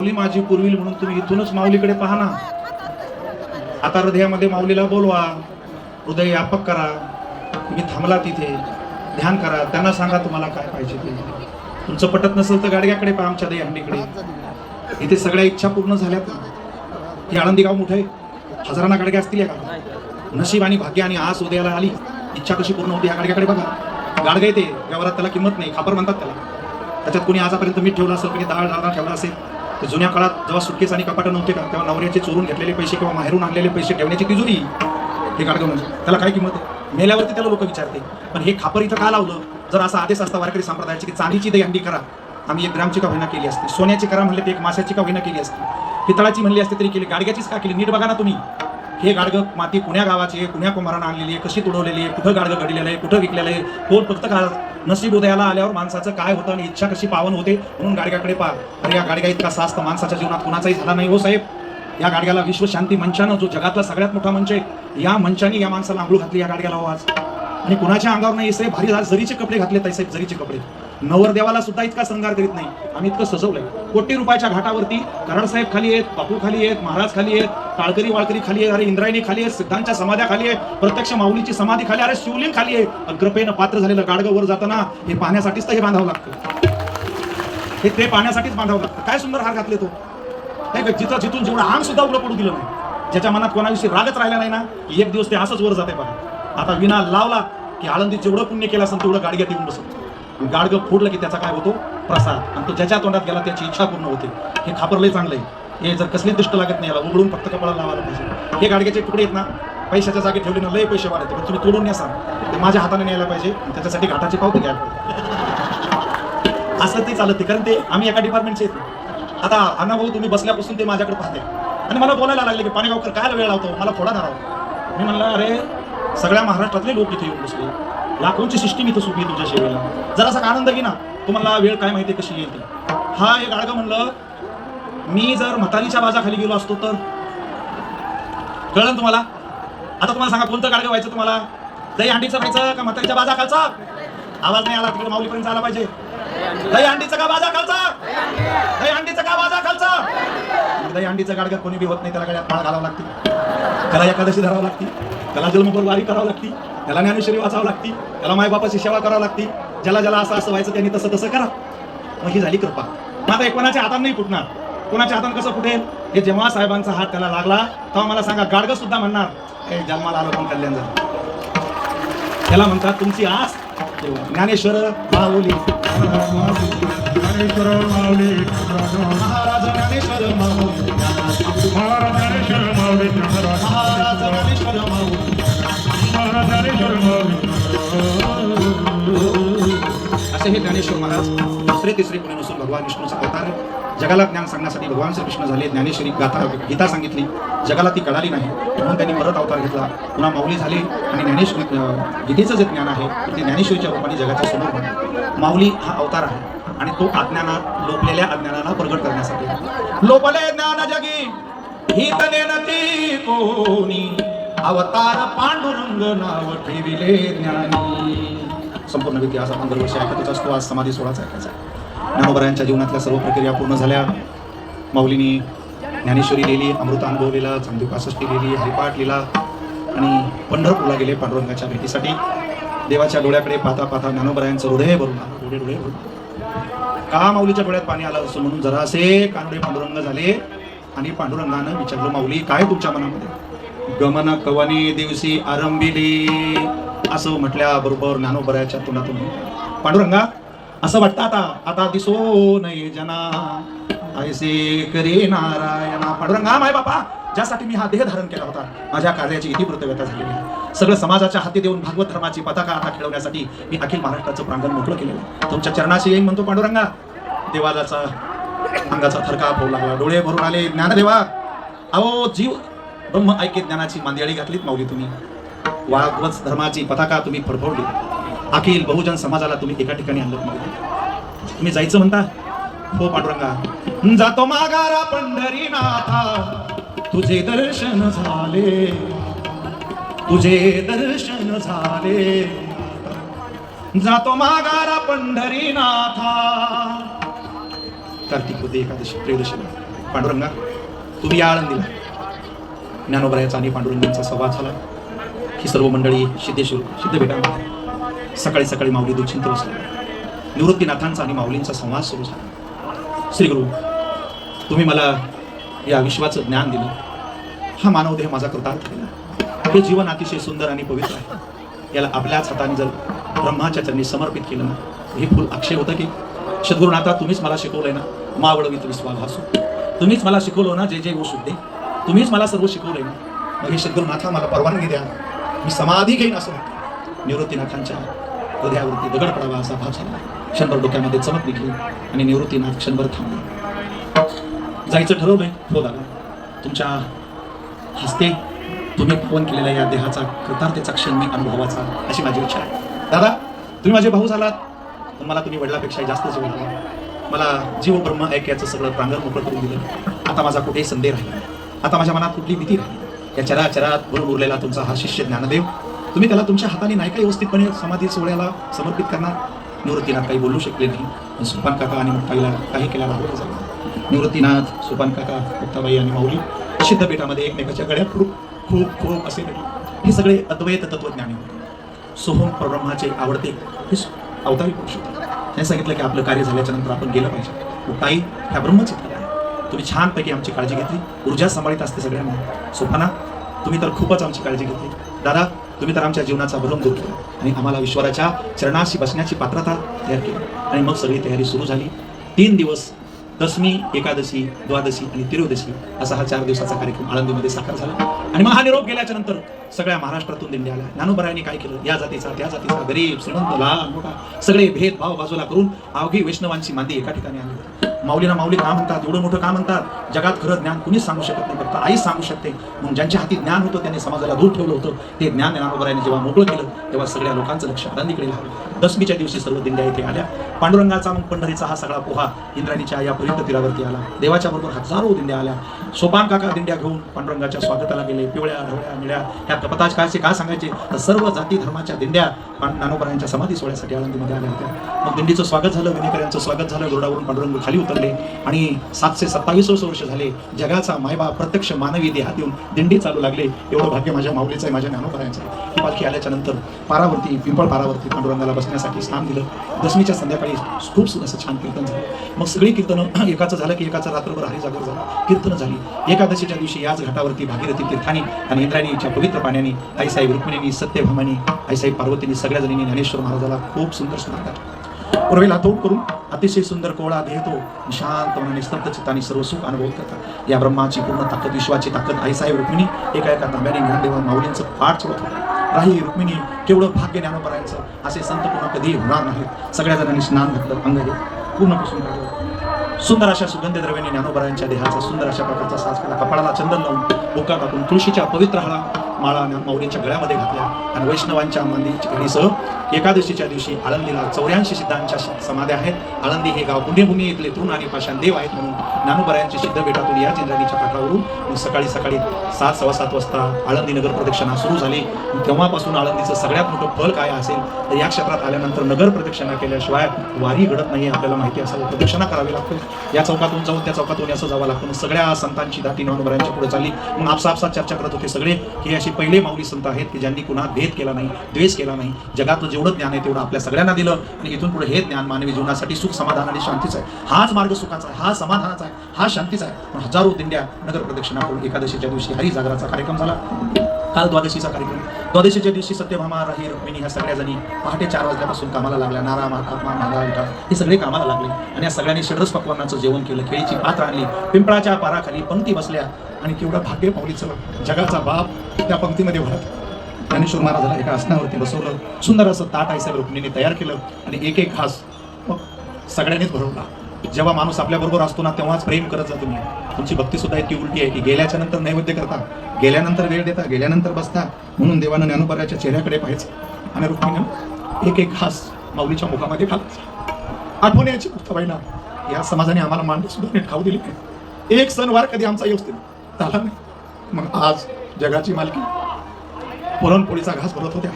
माऊली माझी पुरविल म्हणून तुम्ही इथूनच माऊलीकडे पाहा ना आता हृदयामध्ये माऊलीला बोलवा. हृदय व्यापक करा. तुम्ही थांबला तिथे. ध्यान करा. त्यांना सांगा तुम्हाला काय पाहिजे ते. तुमचं पटत नसेल तर गाडग्याकडे पहा आमच्या दहीहंडीकडे इथे सगळ्या इच्छा पूर्ण झाल्यात. हे आळंदी गाव मोठं आहे. हजारांना गाडग्या असतील या गावात नशीब आणि भाग्य आणि आस उदयाला आली. इच्छा कशी पूर्ण होती या गाडग्याकडे बघा. गाडगं येते व्यवहारात त्याला किंमत नाही. खापर म्हणतात त्याला. त्याच्यात कोणी आजपर्यंत मीठ ठेवलं असेल कोणी डाळ डाळा ठेवला असेल तर जुन्या काळात जेव्हा सुटकेस आणि कपाटं नव्हते का तेव्हा नवऱ्याचे चोरून घेतलेले पैसे किंवा माहेरून आणलेले पैसे ठेवण्याची तिजोरी हे गाडगं म्हणजे. त्याला काय किंमत आहे? मेल्यावरती त्याला लोक विचारते. पण हे खापर इथं का लावलं? जर असा आदेश असता वारकरी संप्रदायाची की चांदीची दही अंडी करा. आम्ही एक ग्रामची का होईना केली असती. सोन्याची करा म्हणले ते एक माशाची का होईना केली असते. पितळाची म्हणली असते तरी केली. गाडग्याचीच का केली? नीट बघा ना तुम्ही. हे गाडगं माती कुण्या गावाची आहे? कुण्या कुंभारानं आणलेली आहे? कशी तुडवलेली आहे? कुठं गाडगं घडलेलं आहे? कुठं विकलेलं आहे? कोण फक्त का नशीब उदयाला आल्यावर माणसाचं काय होतं आणि इच्छा कशी पावन होते? म्हणून गाडग्याकडे पहा. अरे या गाडग्या इतका सास्त माणसाच्या जीवनात कुणाचाही झाला नाही हो साहेब. या गाडग्याला विश्वशांती मंचानं जो जगातला सगळ्यात मोठा मंच आहे या मंचाने या माणसाला आंघोळ घातली या गाडग्याला हो आज. आणि कुणाच्या अंगावर नाही? साहेब भारी आज जरीचे कपडे घातले ताई साहेब जरीचे कपडे. नवरदेवाला सुद्धा इतका श्रंगार करीत नाही. आम्ही इतकं सजवलंय. कोटी रुपयाच्या घाटावरती कराड साहेब खाली आहेत बापू खाली आहेत महाराज खाली आहेत टाळकरी वाळकरी खाली आहे अरे इंद्रायणी खाली आहेत सिद्धांच्या समाध्या खाली आहे प्रत्यक्ष माऊलीची समाधी खाली अरे शिवलिंग खाली आहे. अग्रपेनं पात्र झालेलं गाडगं वर जाताना हे पाहण्यासाठीच तर हे बांधावं लागतं. हे ते पाहण्यासाठीच बांधावं लागतं. काय सुंदर हार घातले तो. नाही का जिथं जिथून जेवढं आम सुद्धा उघडं पडू दिलं नाही. ज्याच्या मनात कोणाविषयी रागच राहिला नाही ना एक दिवस ते असंच वर जाते बघा. आता विना लावला की आळंदी जेवढं पुण्य केलं असेल तेवढं गाडग्यात येऊन बसत गाडगं फोडलं की त्याचा काय होतो? प्रसाद. आणि तो ज्याच्या तोंडात गेला त्याची इच्छा पूर्ण होते. हे खापरलंही चांगलं आहे. हे जर कसली दृष्ट लागत नाही याला उघडून फक्त कपाळाला लावायला पाहिजे. हे गाडग्याचे तुकडे आहेत ना पैशाच्या जागी ठेवले ना लय पैसे वाढायचे. पण तुम्ही तोडून न्या ते माझ्या हाताने न्यायला पाहिजे त्याच्यासाठी घाटाची पावती घ्यायला असं ते चालत कारण ते आम्ही एका डिपार्टमेंटचे आहेत. आता अण्णा भाऊ तुम्ही बसल्यापासून ते माझ्याकडे पाहते आणि मला बोलायला लागले की पाणीगावकर काय वेळ लावतो? मला थोडा धराव मी म्हणलं अरे सगळ्या महाराष्ट्रातले लोक इथे येऊन बसले. लाखोंची सिस्टीम इथं सुखी तुझ्या सेवेला जरासा आनंद घे ना. तुम्हाला वेळ काय माहिती कशी येईल ती? हा एक गाडगं म्हणलं मी जर म्हातारीच्या बाजाखाली गेलो असतो तर? कळलं तुम्हाला? आता तुम्हाला सांगा कोणतं गाडगं व्हायचं तुम्हाला? दही हंडीचं व्हायचं का म्हातारीच्या बाजा खालचा आवाज नाही आला तिकडे माऊलीपर्यंत आला पाहिजे. दही हंडीचं का बाजा खालचा दही हंडीचं का बाजा खालचा दही हंडीचं गाडगं कोणी बी होत नाही त्याला गळ्यात माळ घालावं लागते. त्याला एकादशी धरावं लागते. त्याला जन्मभर वारी करावं लागते. त्याला ज्ञानेश्वरी वाचावं लागते. त्याला मायबापाची सेवा करावं लागते. ज्याला ज्याला असं असं व्हायचं त्यांनी तसं तसं करा. मग ही झाली कृपा. मग आता एक कोणाच्या हातात नाही फुटणार. कोणाच्या हातात कसं फुटेल? हे जेव्हा साहेबांचा हात त्याला लागला तेव्हा मला सांगा गाडगं सुद्धा म्हणणार हे जन्माला आलो पण कल्याण झालं. त्याला म्हणतात तुमची आस ज्ञानेश्वर माऊली. ज्ञानेश्वर माऊली महाराज ज्ञानेश्वर माऊली महाराज ज्ञानेश्वर माऊली. महाराज ज्ञानेश्वर माऊली. असे हे ज्ञानेश्वर महाराज दुसरे तिसरे कोणी नसून भगवान विष्णूचा अवतार जगाला ज्ञान सांगण्यासाठी भगवान श्रीकृष्ण झाले ज्ञानेश्वरी गाथा गीता सांगितली. जगाला ती कळाली नाही म्हणून त्यांनी परत अवतार घेतला. पुन्हा माऊली झाले आणि ज्ञानेश्वरी गीतेचं जे ज्ञान आहे ते ज्ञानेश्वरीच्या रूपाने जगाच्या समोर मांडले. माऊली हा अवतार आहे आणि तो अज्ञानात लोपलेल्या अज्ञानाला प्रगट करण्यासाठी लोपले ज्ञान जगी ही तने कोणी. अवतार पांडुरंग नाव ठेविले ज्ञानी. संपूर्ण इतिहास आपण दरवर्षी ऐकतच असतो. आज समाधी सोहळाच ऐकायचा ज्ञानोबरायांच्या जीवनातल्या सर्व प्रक्रिया पूर्ण झाल्या. माऊलीनी ज्ञानेश्वरी लिहिली अमृत अनुभव लिहिला चांदी पासष्टी लिहिली हरिपाठ लिहिला आणि पंढरपूरला गेले पांडुरंगाच्या भेटीसाठी. देवाच्या डोळ्याकडे पाहता पाहता ज्ञानोबरायांचं हृदय भरून आलं. डोळे डोळे भरून का माऊलीच्या डोळ्यात पाणी आलं असं म्हणून जरासे कानडे पांडुरंग झाले आणि पांडुरंगानं विचारलं माऊली काय तुमच्या मनामध्ये? गमन कवनी दिवशी आरंभिली? असं म्हटल्या बरोबर ज्ञानोबरायाच्या तोंडातून पांडुरंगा असं वाटतं आता आता दिसो नये जना. ऐसे करे नारायणा. पांडुरंगा माय बापा ज्यासाठी मी हा देह धारण केला होता माझ्या कार्याची इथे कृतव्यता झालेली आहे. सगळं समाजाच्या हाती देऊन भागवत धर्माची पताका आता खेळवण्यासाठी मी अखिल महाराष्ट्राचं प्रांगण मोकळं केलेलं आहे. तुमच्या चरणाशी येईन म्हणतो पांडुरंगा. देवाजाचा अंगाचा थरकाप होऊ लागला. डोळे भरून आले ज्ञानदेवा. अहो जीव ब्रह्म ऐक्य ज्ञानाची मांदियाळी घातलीत माऊली तुम्ही. वागवत धर्माची पताका तुम्ही फडफडली अखिल बहुजन समाजाला तुम्ही एका ठिकाणी आणलं माऊली. तुम्ही जायचं म्हणता? हो पांडुरंगा. जातो मागारा पंढरीनाथा. तुझे दर्शन झाले. तुझे दर्शन झाले. जातो मागारा पंढरीनाथा. कार्तिक होते एकादशी त्रयोदशीला पांडुरंगा तुम्ही या आळंदीला. ज्ञानोबरायाचा आणि पांडुरंगांचा संवाद झाला. ही सर्व मंडळी सिद्धेश्वर सिद्धभेटामध्ये सकाळी सकाळी माऊली दुचिंत बसले निवृत्तीनाथांचा आणि माऊलींचा संवाद सुरू झाला. श्री गुरु तुम्ही मला या विश्वाचं ज्ञान दिलं. हा मानव देह माझा कृतार्थ केला. हे जीवन अतिशय सुंदर आणि पवित्र आहे. याला आपल्याच हाताने जर ब्रह्माच्या चरणी समर्पित केलं ना हे फुल अक्षय होतं की? सद्गुरुनाथा तुम्हीच मला शिकवलंय ना मावळवीत विश्वाभासू तुम्हीच मला शिकवलं ना जे जे गोष्ट शुद्धे तुम्हीच मला सर्व शिकवलंय रे मग हे सद्गुरुनाथा मला परवानगी द्या. मी समाधी घेईन असं म्हणतो. निवृत्तीनाथांच्या हृदयावरती दगड पडावा असा भाव झाला. क्षणभर डोक्यामध्ये चमक निघली आणि निवृत्तीनाथ क्षणभर थांबले. जायचं ठरवलंय हो दादा. तुमच्या हस्ते तुम्ही पावन केलेल्या या देहाचा कृतार्थतेचा क्षण मी अनुभवाचा अशी माझी इच्छा आहे. दादा तुम्ही माझे भाऊ झालात. पण मला तुम्ही वडिलापेक्षा जास्त जीव लावला. मला जीव ब्रह्म ऐक्याचं सगळं प्रांगण मोकळं करून दिलं. आता माझा कुठेही संदेह राहिला नाही. आता माझ्या मनात कुठली भीती नाही या चराचरात भरून उरलेला तुमचा हा शिष्य ज्ञानदेव तुम्ही त्याला तुमच्या हाताने नाही काही व्यवस्थितपणे समाधी सोहळ्याला समर्पित करणार? निवृत्तीनाथ काही बोलू शकले नाही. सुपान काका आणि मुक्ताईला काही केला राहू झाला निवृत्तीनाथ सुपान काका मुक्ताबाई आणि माऊली सिद्धपीठामध्ये एकमेकाच्या गळ्यात खूप खूप खूप असे रडले. हे सगळे अद्वैत तत्वज्ञानी होते. सोहम परब्रह्माचे आवडते हे सु- अवतारी पुरुष होते. त्यांनी सांगितलं की आपलं कार्य झाल्याच्यानंतर आपण गेलं पाहिजे. मुक्ताई ह्या ब्रह्मचित्र. तुम्ही छानपैकी आमची काळजी घेतली. ऊर्जा सांभाळीत असते सगळ्यांना. सोपाना तुम्ही तर खूपच आमची काळजी घेतली. दादा तुम्ही तर आमच्या जीवनाचा भरम दूर केला. आणि आम्हाला ईश्वराच्या चरणाशी बसण्याची पात्रता तयार केली. आणि मग सगळी तयारी सुरू झाली. तीन दिवस दशमी एकादशी द्वादशी आणि त्रियोदशी असा हा चार दिवसाचा कार्यक्रम आळंदीमध्ये साकार झाला. आणि मग हा निरोप गेल्याच्यानंतर सगळ्या महाराष्ट्रातून दिंडी आल्या. ज्ञानोबरायांनी काय केलं? या जातीचा त्या जातीचा गरीब श्रीमंत लहान मोठा सगळे भेदभाव बाजूला करून अवघी वैष्णवांची मांदी एका ठिकाणी आली माऊलीला माऊली का म्हणतात? एवढं मोठं का म्हणतात? जगात खरं ज्ञान कुणीच सांगू शकत नाही. फक्त आईच सांगू शकते. म्हणून ज्यांच्या हाती ज्ञान होतं त्यांनी समाजाला दूर ठेवलं होतं. ते ज्ञान ज्ञानोबरायांनी जेव्हा मोकळं केलं तेव्हा सगळ्या लोकांचं लक्ष आनंदीकडे लागलं. दशमीच्या दिवशी सर्व दिंड्या इथे आल्या. पांडुरंगाचा मग पंढरीचा हा सगळा पोहा इंद्राणीच्या या पवित्र तीरावरती आला. देवाच्या बरोबर हजारो दिंड्या आल्या. सोपान काका दिंड्या घेऊन पांडुरंगाच्या स्वागताला गेले. पिवळ्या ढवळ्या निळ्या ह्या कपताज काळचे काय सांगायचे? तर सर्व जाती धर्माच्या दिंड्या नानोबरांच्या समाधी सोहळ्यासाठी आळंदीमध्ये आल्या होत्या. मग दिंडीचं स्वागत झालं विनेकरांचं स्वागत झालं गुरुडावरून पांडुरंग खाली उतरले आणि सातशे सत्तावीस वर्ष झाले. जगाचा मायबाप प्रत्यक्ष मानवी देहात येऊन दिंडी चालू लागले. एवढं भाग्य माझ्या माऊलीचं आहे माझ्या ज्ञानोबरायांचं ही पालखी आल्याच्यानंतर पारावरती पिंपळ पारावरती पांडुरंगाला बसण्यासाठी स्थान दिलं. दशमीच्या संध्याकाळी खूप सुंदर असं छान कीर्तन झालं. मग सगळी कीर्तनं एकाचं झालं की एकाचं रात्रभर हरिजागर झाला. कीर्तनं झाली. एकादशीच्या दिवशी याच घाटावरती भागीरथी तीर्थानी आणि इंद्रायणीच्या पवित्र पाण्याने आईसाई रुक्मिणींनी सत्यभामानी आईसाई पार्वतींनी सगळ्या जणींनी ज्ञानेश्वर महाराजाला खूप सुंदर स्मरण पूर्वेला तोड करून अतिशय सुंदर कोळा घेतो शांत मनाने स्तब्ध चित्ताने सर्व सुख अनुभव करतात. या ब्रह्माची पूर्ण ताकद विश्वाची ताकद आईसाहेब रुक्मिणी एका एका तांब्याने ज्ञानदेवा माऊलींचं पाठ चोळत होते राही रुक्मिणी केवढं भाग्य ज्ञानोबरायांचं असे संत पुन्हा कधीही होणार नाहीत. सगळ्या जणांनी स्नान घातलं अंग हे पूर्ण पुसून काढलं सुंदर अशा सुगंध द्रव्याने ज्ञानोबरायांच्या देहाचा सुंदर अशा प्रकारचा साज केला कपाळाला चंदन लावून बोका टाकून तुळशीच्या पवित्र हळा माळा माऊलींच्या गळ्यामध्ये घातल्या. आणि वैष्णवांच्या मंदिरच्या घडीसह एकादशीच्या दिवशी आळंदीला चौऱ्याऐंशी सिद्धांच्या समाध्या आहेत. आळंदी हे गाव पुण्यभूमी इथले तृण आणि पाषाण देव आहेत म्हणून ज्ञानोबरायांची सिद्ध भेटातून या इंद्राणीच्या काठावरून सकाळी सकाळी सात सव्वा सात वाजता आळंदी नगर प्रदक्षिणा सुरू झाली. तेव्हापासून आळंदीचं सगळ्यात मोठं फळ काय असेल तर या क्षेत्रात आल्यानंतर नगर प्रदक्षिणा केल्याशिवाय वारी घडत नाही आपल्याला माहिती असावं. प्रदक्षिणा करावी लागते. या चौकातून जाऊन त्या चौकातून असं जावं लागतं. सगळ्या संतांची दाटी ज्ञानोबरायांच्या पुढे चालली. मग आपसापसात चर्चा करत होते सगळे की असे पहिले माऊली संत आहेत की ज्यांनी कुणा भेद केला नाही द्वेष केला नाही जगातलं जेवढं ज्ञान आहे तेवढं आपल्या सगळ्यांना दिलं आणि इथून पुढे हे ज्ञान मानवी जीवनासाठी सुख समाधान आणि शांतीचं आहे. हाच मार्ग सुखाचा आहे हा समाधानाचा आहे हा शांतीचा आहे. पण हजारो दिंड्या नगर प्रदक्षिणा करून एकादशीच्या दिवशी हरिजागराचा कार्यक्रम झाला. काल द्वादशीचा कार्यक्रम. द्वादशीच्या दिवशी सत्यभामा राही रुक्मिणी ह्या सगळ्या जणी पहाटे चार वाजल्यापासून कामाला लागल्या. नारा महात्मा महादा विठा हे सगळे कामाला लागले. आणि या सगळ्यांनी षडरस पकवानाचं जेवण केलं. केळीची पात्र आणली. पिंपळाच्या पाराखाली पंक्ती बसल्या. आणि केवढं भाग्य पावलीचं जगाचा बाप त्या पंक्तीमध्ये भरत ज्ञानेश्वर महाराजाला एका आसनावरती बसवलं. सुंदर असं ताट आईसाहेब रुक्मिणीने तयार केलं आणि एक एक खास मग सगळ्यांनीच भरवला. जेव्हा माणूस आपल्याबरोबर असतो ना तेव्हाच प्रेम करत जा तुम्ही तुमची भक्ती सुद्धा इतकी उलटी आहे की गेल्याच्यानंतर नैवेद्य करता गेल्यानंतर वेळ देता गेल्यानंतर बसता म्हणून देवानं ज्ञानोबऱ्याच्या चेहऱ्याकडे पाहायचं. आणि रुक्मिणीनं एक एक खास माऊलीच्या मुखामध्ये घालायचा आठवण यायची मुक्ताबाईला. या समाजाने आम्हाला मांडी सुद्धा नीट खाऊ दिली एक सणवार कधी आमचा व्यवस्थित मग आज जगाची मालकी. पुरणपोळीचा घास भरत होत्या.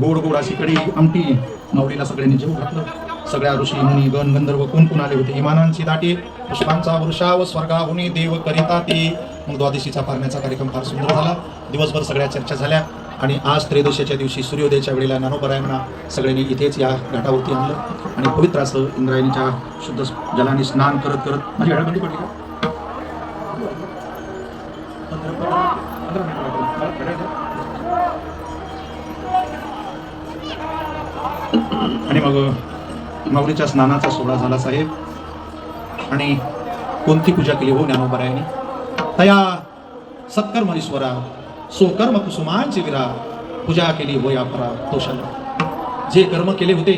गोड गोड अशी कडी आमटी नवरीला सगळ्यांनी जेव घातलं. सगळ्या ऋषी मुनी गण गंधर्व कोण कोण आले होते? इमानांची दाटी पुष्पांचा वृषा व स्वर्गाहुनी देव करिता ते. मग द्वादशीचा पारण्याचा कार्यक्रम फार सुंदर झाला. दिवसभर सगळ्या चर्चा झाल्या. आणि आज त्रयोदशीच्या दिवशी सूर्योदयाच्या वेळेला ज्ञानोबरायांना सगळ्यांनी इथेच या घाटावरती आणलं. आणि पवित्र असं इंद्रायणीच्या शुद्ध जलाने स्नान करत करत माझी हळबंदी पडली? आणि मग माऊलीच्या स्नानाचा सोहळा झाला साहेब. आणि कोणती पूजा केली हो ज्ञानोबरायांनी? तया सत्कर्म ईश्वरा सोकर्म कुसुमांची विरा पूजा केली हो या परा तोषाला जे कर्म केले होते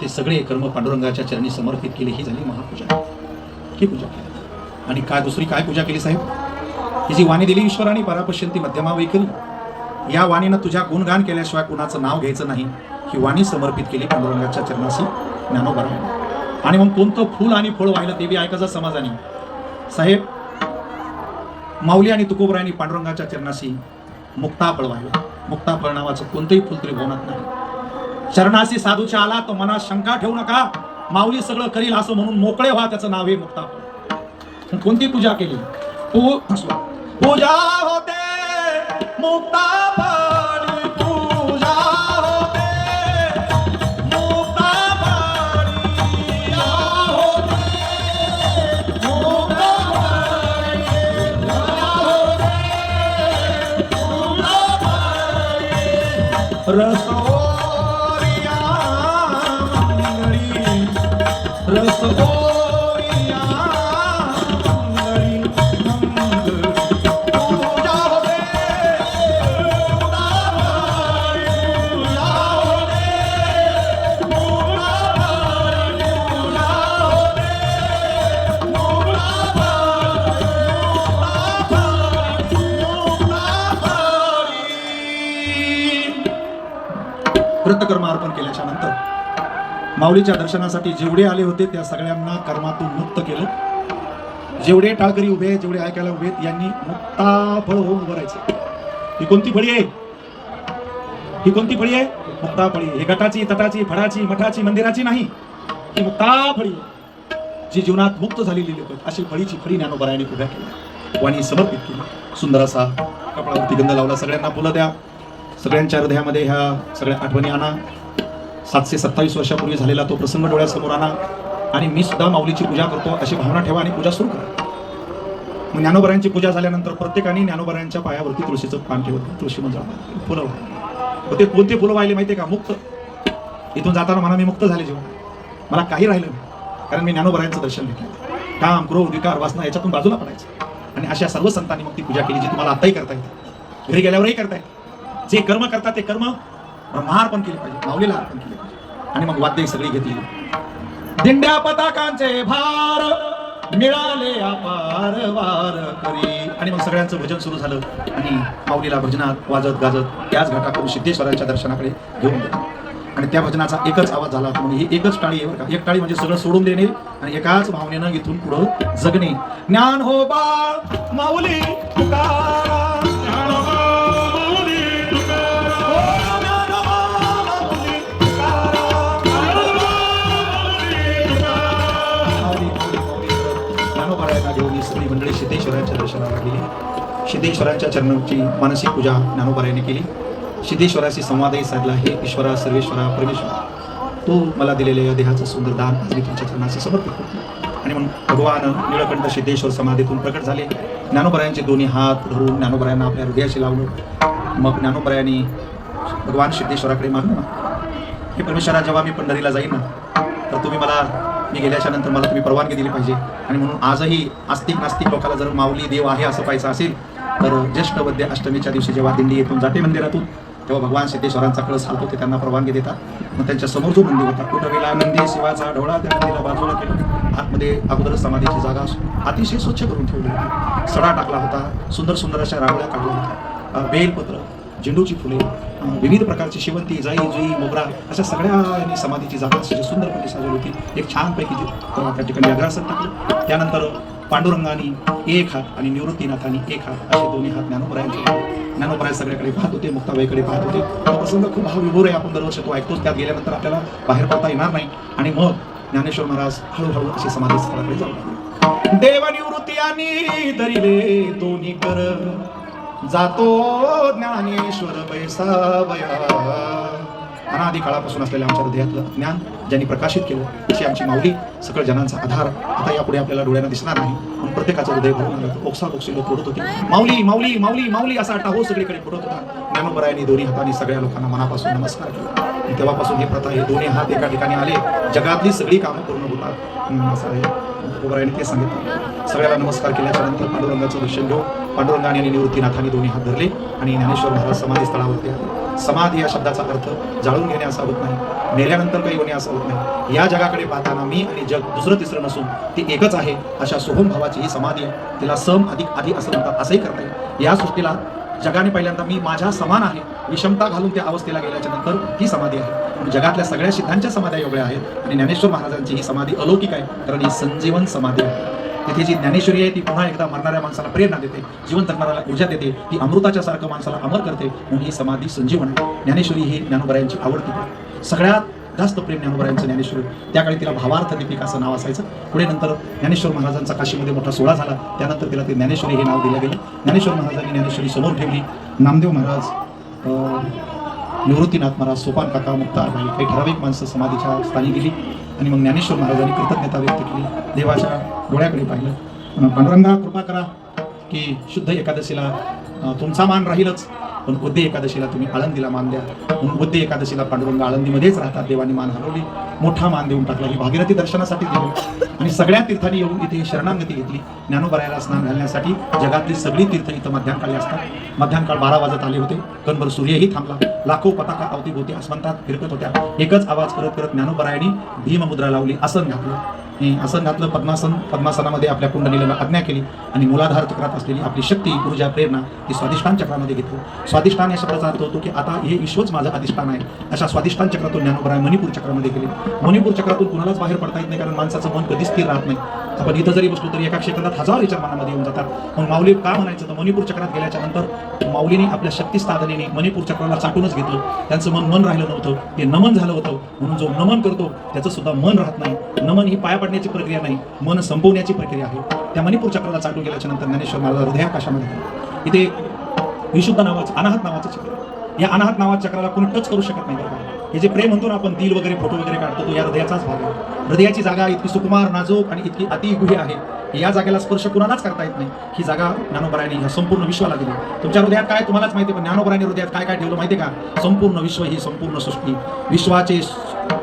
ते सगळे कर्म पांडुरंगाच्या चरणी समर्पित केले. ही झाली महापूजा. ही पूजा केली. आणि काय दुसरी काय पूजा केली साहेब? ही जी वाणी दिली ईश्वराने परापश्यंती मध्यमा वैखरी या वाणीनं तुझ्या गुणगान केल्याशिवाय कुणाचं नाव घ्यायचं नाही. ही वाणी समर्पित केली पांडुरंगाच्या चरणाशी ज्ञानोबराने आणि मग कोणतं फूल आणि फळ वाहिलं देवी ऐकायचा समाजाने. साहेब माऊली आणि तुकोबरायांनी पांडुरंगाच्या चरणाशी मुक्ताफळ वाहिलं. मुक्ताफळ नावाचं कोणतंही फुल तरी भवनात नाही. चरणाशी साधूच्या आला तर मनात शंका ठेवू नका. माऊली सगळं करील असं म्हणून मोकळे व्हा त्याचं नाव आहे मुक्ताफळ. कोणती पूजा केली? पू पूजा होते मुक्ता मुक्ताफळी माऊलीच्या दर्शनासाठी जेवढे आले होते त्या सगळ्यांना कर्मातून मुक्त केलं. जेवढे टाळकरी उभे आहेत, जेवढे ऐकायला उभे आहेत, यांनी मुक्ताफळ होऊन उभं राहायचं. ही कोणती फळी आहे? ही कोणती फळी आहे? मुक्ताफळी हे गटाची तटाची फडाची मठाची मंदिराची नाही. ही मुक्ताफळी फळी जी जीवनात मुक्त झालेली लोक आहेत, अशी फळीची फळी ज्ञानोबरायाने उभ्या केल्या. वाणी समर्पित केली. सुंदर असा कपडावरती गंध लावला. सगळ्यांना फुलं द्या. सगळ्यांच्या हृदयामध्ये ह्या सगळ्या आठवणी आणा. सातशे सत्तावीस वर्षापूर्वी झालेला तो प्रसंग डोळ्यासमोर आणा. आणि मी सुद्धा माऊलीची पूजा करतो अशी भावना ठेवा आणि पूजा सुरू करा. मग ज्ञानोबरायांची पूजा झाल्यानंतर प्रत्येकाने ज्ञानोबरायांच्या पायावरती तुळशीचं पान ठेवत तुळशी मंजळ फुलं मग ते कोणते फुलं वाहिले आहे का? मुक्त. इथून जाताना मला मी मुक्त झाले जीवन. मला काही राहिलं नाही कारण मी ज्ञानोबरायांचं दर्शन घेतलं काम क्रोध विकार वासना याच्यातून बाजूला पडायचं. आणि अशा सर्व संतांनी मग ती पूजा केली जी तुम्हाला आताही करता येते. घरी गेल्यावरही करता येते. जे कर्म करतात ते कर्म ब्रह्मार्पण केले पाहिजे माऊलीला अर्पण केले पाहिजे. आणि मग वाद्य सगळी घेतली. दिंड्या पताकांचे भार मिळाले अपार वार करी. आणि मग सगळ्यांचं भजन सुरू झालं. आणि माऊलीला भजनात वाजत गाजत त्याच घाटाकडून सिद्धेश्वराच्या दर्शनाकडे घेऊन गेला. आणि त्या भजनाचा एकच आवाज झाला होता. म्हणजे ही एकच टाळी आहे का. एक टाळी म्हणजे सगळं सोडून देणे आणि एकाच भावनेनं इथून पुढं जगणे. ज्ञान हो बाळ माऊली तुका सिद्धेश्वराच्या दर्शनाला गेली. सिद्धेश्वराच्या चरणाची मानसिक पूजा ज्ञानोबारायांनी केली. सिद्धेश्वराशी संवादही साधला. हे ईश्वरा सर्वेश्वरा परमेश्वरा. तू मला दिलेल्या या देहाचं सुंदर दान आज मी तुमच्या चरणाशी समर्पित करतो. आणि मग भगवान निळकंठ सिद्धेश्वर समाधीतून प्रकट झाले. ज्ञानोबरायांचे दोन्ही हात धरून ज्ञानोबरायांना आपल्या हृदयाशी लावलं. मग ज्ञानोबरायांनी भगवान सिद्धेश्वराकडे मागणं मागलं. हे परमेश्वरा जेव्हा मी पंढरीला जाईन ना तर तुम्ही मला मी गेल्याच्यानंतर मला तुम्ही परवानगी दिली पाहिजे. आणि म्हणून आजही आस्तिक नास्तिक लोकाला जर माऊली देव आहे असं पाहायचं असेल तर ज्येष्ठ वद्य अष्टमीच्या दिवशी जेव्हा दिंडी येथून जाते मंदिरातून तेव्हा भगवान सिद्धेश्वरांचा कळस हालतो ते त्यांना परवानगी देतात. मग त्यांच्यासमोर जो मंदिर होता कुठं गेला नंदी शिवाचा ढोळा त्या नंदीला बाजूला केला. आतमध्ये अगोदर समाधीची जागा अतिशय स्वच्छ करून ठेवली होती. सडा टाकला होता सुंदर सुंदर अशा रांगोळ्या काढल्या होत्या. बेलपत्र झेंडूची फुले विविध प्रकारची शेवंती जाई जुई मोगरा अशा सगळ्या समाधीची जागा अशी सुंदरपणे साजरी होती. एक छानपैकी त्या ठिकाणी अग्रासन टाकलं. त्यानंतर पांडुरंगाने एक हात आणि निवृत्तीनाथाने एक हात असे दोन्ही हात ज्ञानोबरायांचे ज्ञानोबराय सगळ्याकडे पाहत होते मुक्ताबाईकडे पाहत होते. हा प्रसंग खूप भावविभोर आहे. आपण दरवर्षी तो ऐकतोच. त्यात गेल्यानंतर आपल्याला बाहेर पडता येणार नाही. आणि मग ज्ञानेश्वर महाराज हळूहळू अशी समाधी स्थळाकडे जाऊ लागले. आणि दरिले दोन्ही कर. जातो ज्ञानेश्वर बैसावया. अनादी काळापासून असलेल्या आमच्या हृदयातलं ज्ञान ज्यांनी प्रकाशित केलं अशी आमची माऊली सकळ जनांचा आधार. आता यापुढे आपल्याला डोळ्यांना दिसणार नाही म्हणून प्रत्येकाचं हृदय भरून आलं. ओक्सा बोक्सी लोक पुढत होते. माऊली माऊली माऊली माऊली असा अट्टा हो सगळीकडे पुरत होता. ज्ञानोबरायांनी दोन्ही हाताने सगळ्या लोकांना मनापासून नमस्कार केला. तेव्हापासून हे प्रथा हे दोन्ही हात एका ठिकाणी आले. जगातली सगळी कामं पूर्ण होतात. असं आहे. ते सांगितलं. सगळ्याला नमस्कार केल्याच्यानंतर पांडुरंगाचं दर्शन घेऊ पांडुरंगाने आणि निवृत्तीनाथांनी दोन्ही हात धरले आणि ज्ञानेश्वर महाराज समाधी स्थळावरती आले. समाधी या शब्दाचा अर्थ जाळून घेणे असा होत नाही मेल्यानंतर काही होणे असं होत नाही. या जगाकडे पाहताना मी आणि जग दुसरं तिसरं नसून ती एकच आहे अशा सोहम भावाची ही समाधी आहे. तिला सम अधिक आधी असं म्हणतात असंही करता येईल. या सृष्टीला जगाने पहिल्यांदा मी माझ्या समान आहे विषमता घालून त्या अवस्थेला गेल्याच्यानंतर ही समाधी आहे. पण जगातल्या सगळ्या सिद्धांच्या समाध्या एवढ्या आहेत आणि ज्ञानेश्वर महाराजांची ही समाधी अलौकिक आहे कारण ही संजीवन समाधी आहे. तिथे जी ज्ञानेश्वरी आहे ती पुन्हा एकदा मरणाऱ्या माणसाला प्रेरणा देते जीवन जगणाऱ्याला ऊर्जा देते ती अमृताच्या सारखं माणसाला अमर करते म्हणून ही समाधी संजीवन. आहे ज्ञानेश्वरी ही ज्ञानोबरायांची आवडती सगळ्यात जास्त प्रेम ज्ञानोबरायांचं ज्ञानेश्वरी. त्या काळी तिला भावार्थ दीपिका असं नाव असायचं. पुढे नंतर ज्ञानेश्वर महाराजांचा काशीमध्ये मोठा सोहळा झाला. त्यानंतर तिला ते ज्ञानेश्वरी हे नाव दिलं गेलं. ज्ञानेश्वर महाराजांनी ज्ञानेश्वरी समोर ठेवली. नामदेव महाराज निवृत्तीनाथ महाराज सोपान काका मुक्ताबाई काही ठराविक माणसं समाधीच्या स्थानी गेली. आणि मग ज्ञानेश्वर महाराजांनी कृतज्ञता व्यक्त केली. देवाच्या डोळ्याकडे पाहिलं. पांडुरंगा कृपा करा की शुद्ध एकादशीला तुमचा मान राहीलच पण बुद्धी एकादशीला तुम्ही आळंदीला मान द्या. म्हणून उद्दे एकादशीला पांडुरंग आळंदीमध्येच राहतात. देवाने मान हलवली मोठा मान देऊन टाकला. ही भागीरथी दर्शनासाठी दिली. आणि सगळ्या तीर्थांनी येऊन इथे शरणांगती घेतली. ज्ञानोबरायाला स्नान घालण्यासाठी जगातली सगळी तीर्थ इथं मध्यांकाळी असतात. मध्याकाळ बारा वाजत आले होते. कणभर सूर्यही थांबला. लाखो पताका अवतीभोवती आसमंतात फिरकत होत्या. एकच आवाज करत करत ज्ञानोबरायाने भीममुद्रा लावली. आसन घातलं. आसन घातलं पद्मासन पद्मासनामध्ये आपल्या कुंडलीला आज्ञा केली आणि मूलाधार चक्रात असलेली आपली शक्ती ऊर्जा प्रेरणा ती स्वादिष्ठान चक्रामध्ये घेतो स्वादिष्ठान या शब्दाचा अर्थ होतो की आता हे विश्वच माझं अधिष्ठान आहे. अशा स्वादिष्ठान चक्रातून ज्ञानोबराय मणिपूर चक्रामध्ये गेले. मणिपूर चक्रातून कुणालाच बाहेर पडता येत नाही कारण माणसाचं मन कधीच स्थिर राहत नाही. आपण इथं जरी बसलो तरी एका क्षेत्रात हजार विचार मनामध्ये येऊन जातात. मग माऊली का म्हणायचं? तर मणिपूर चक्रात गेल्याच्यानंतर माऊलीने आपल्या शक्ती साधनेने मणिपूर चक्राला चाटूनच घेतलं. त्यांचं मन मन राहिलं नव्हतं. ते नमन झालं होतं. म्हणून जो नमन करतो त्याचं सुद्धा मन राहत नाही. नमन ही पाया पडण्याची प्रक्रिया नाही मन संपवण्याची प्रक्रिया आहे. त्या मणिपूर चक्राला चाटून केल्याच्यानंतर ज्ञानेश्वर महाराज हृदयाकाशामध्ये इथे विशुद्ध नावाचं अनाहत नावाचं चक्र या अनाहत नावाच्या चक्राला कोणी टच करू शकत नाही हे जे प्रेम म्हणतो ना आपण दिल वगैरे फोटो वगैरे काढतो तो या हृदयाचाच भाग आहे. हृदयाची जागा इतकी सुकुमार नाजूक आणि इतकी अतिगुह्य आहे या जागेला स्पर्श कुणालाच करता येत नाही. ही जागा ज्ञानोबरायने ह्या संपूर्ण विश्वाला दिली. तुमच्या हृदयात काय तुम्हालाच माहिती आहे, पण ज्ञानोबरायने हृदयात काय काय ठेवलं माहिती आहे का? संपूर्ण विश्व ही संपूर्ण सृष्टी. विश्वाचे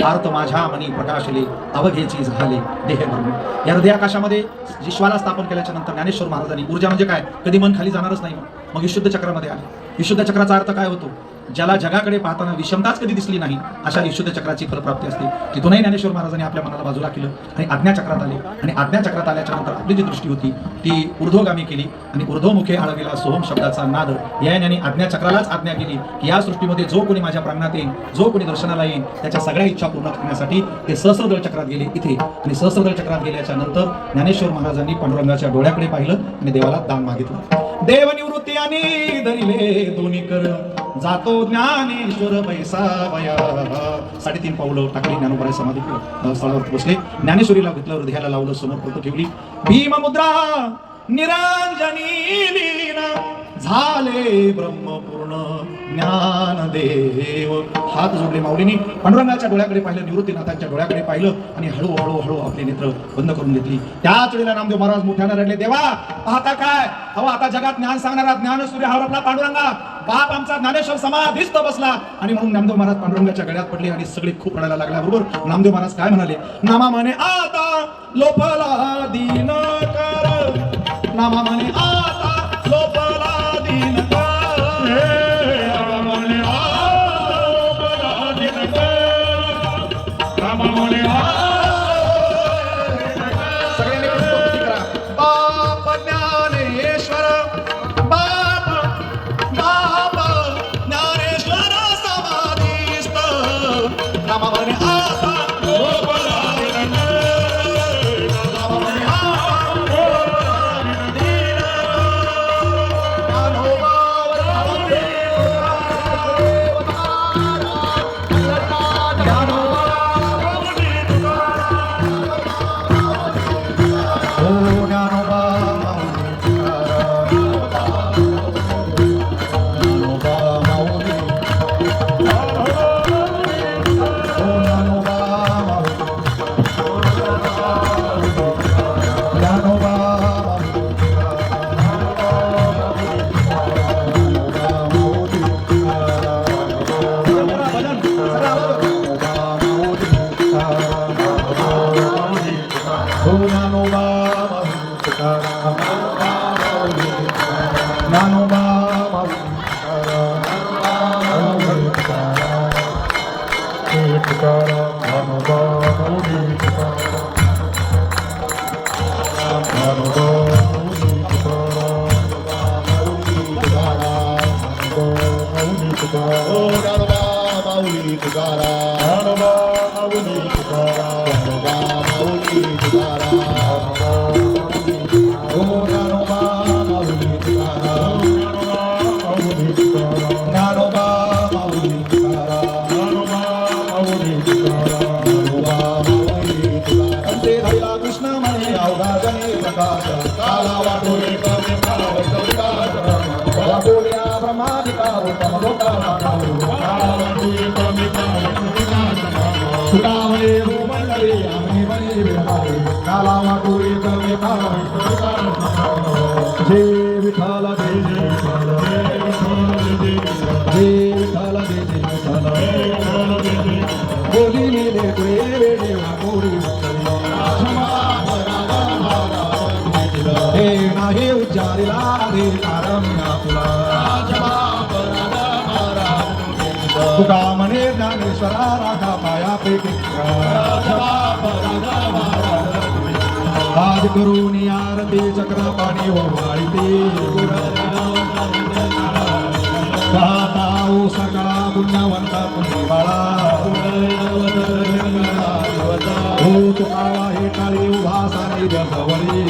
भारत माझ्या मनी प्रकाशले अवघेची झाले देह म्हणून या हृदयाकाशामध्ये विश्वाला स्थापन केल्याच्यानंतर ज्ञानेश्वर महाराजांनी ऊर्जा म्हणजे काय? कधी मन खाली जाणारच नाही मग. मग शुद्ध चक्रामध्ये आले. विशुद्ध चक्राचा अर्थ काय होतो? ज्याला जगाकडे पाहताना विषमताच कधी दिसली नाही अशा विशुद्ध चक्राची फलप्राप्ती असते. तिथूनही ज्ञानेश्वर महाराजांनी आपल्या मनाला बाजूला केलं आणि आज्ञाचक्रात आले. आणि आज्ञाचक्रात आल्याच्यानंतर आपली जी दृष्टी होती ती ऊर्ध्वगामी केली आणि ऊर्ध्वमुखे आळविला सोहम शब्दाचा नाद. या याने आज्ञाचक्रालाच आज्ञा केली की या सृष्टीमध्ये जो कोणी माझ्या प्रांगणात येईल जो कोणी दर्शनाला येईल त्याच्या सगळ्या इच्छा पूर्ण करण्यासाठी ते सहस्रदळ चक्रात गेले इथे. आणि सहस्रदळ चक्रात गेल्याच्यानंतर ज्ञानेश्वर महाराजांनी पांडुरंगाच्या डोळ्याकडे पाहिलं आणि देवाला दान मागितलं. देवनिवृत्ती आणि धरिले दोन्ही कर. जातो ज्ञानेश्वर बैसावया. साडेतीन पावलं टाकली ज्ञानोबराय समाधी अ, स्थळावरती बसले. ज्ञानेश्वरीला घेतलं हृदयाला लावलं समोर प्रत ठेवली. भीममुद्रा निरांजनी लीना झाले ब्रह्मपूर्ण ज्ञानदेव. हात जोडले माऊलीनी. पांडुरंगाच्या डोळ्याकडे पाहिलं निवृत्तीनाथांच्या डोळ्याकडे पाहिलं आणि हळूहळू हळू आपले नेत्र बंद करून घेतली. त्याच वेळेला नामदेव महाराज मोठ्यानं रडले देवा पाहता काय? अहो आता जगात ज्ञान सांगणारा ज्ञान सूर्य हा पांडुरंगा. बाप आमचा ज्ञानेश्वर समाधीस्त बसला. आणि म्हणून नामदेव महाराज पांडुरंगाच्या गळ्यात पडले आणि सगळे खूप रडायला लागल्या बरोबर? नामदेव महाराज काय म्हणाले? नामा म्हणे आता लोपला दिन कर. नामा म्हणे आ तुकारा तुकारा नाही उच्चारिला दे कारण तुला तुका म्हणे ज्ञानेश्वरा राखा पायापैकी आज करून आरती चक्र पाणी ओ सकळा पुण्यवंता पुण्य बाळा. हो तुकावा हे काळी उभा साने जगवली